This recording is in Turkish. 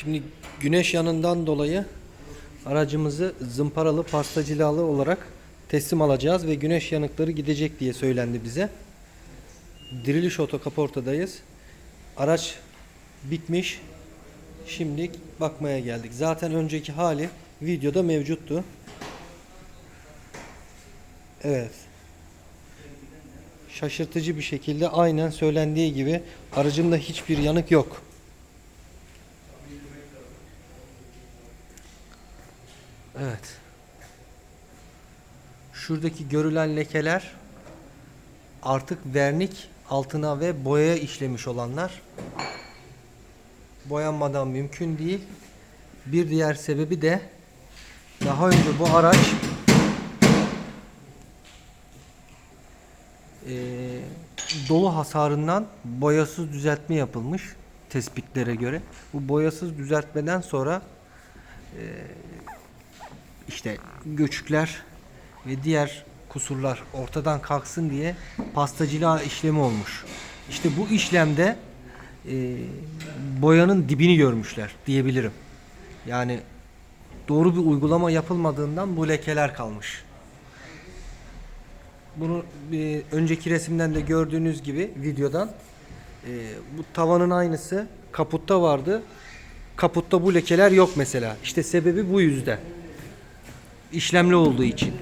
Şimdi güneş yanından dolayı aracımızı zımparalı pasta cilalı olarak teslim alacağız ve güneş yanıkları gidecek diye söylendi bize. Diriliş otokaportadayız. Araç bitmiş. Şimdi bakmaya geldik. Zaten önceki hali videoda mevcuttu. Evet. Şaşırtıcı bir şekilde aynen söylendiği gibi aracımda hiçbir yanık yok. Evet. Şuradaki görülen lekeler artık vernik altına ve boyaya işlemiş olanlar. Boyanmadan mümkün değil. Bir diğer sebebi de daha önce bu araç eee, dolu hasarından boyasız düzeltme yapılmış tespitlere göre. Bu boyasız düzeltmeden sonra eee, işte göçükler ve diğer kusurlar ortadan kalksın diye pastacılığa işlemi olmuş. İşte bu işlemde eee, boyanın dibini görmüşler diyebilirim. Yani doğru bir uygulama yapılmadığından bu lekeler kalmış. Bunu bir önceki resimden de gördüğünüz gibi videodan e, bu tavanın aynısı kaputta vardı. Kaputta bu lekeler yok mesela. İşte sebebi bu yüzden. İşlemli olduğu için.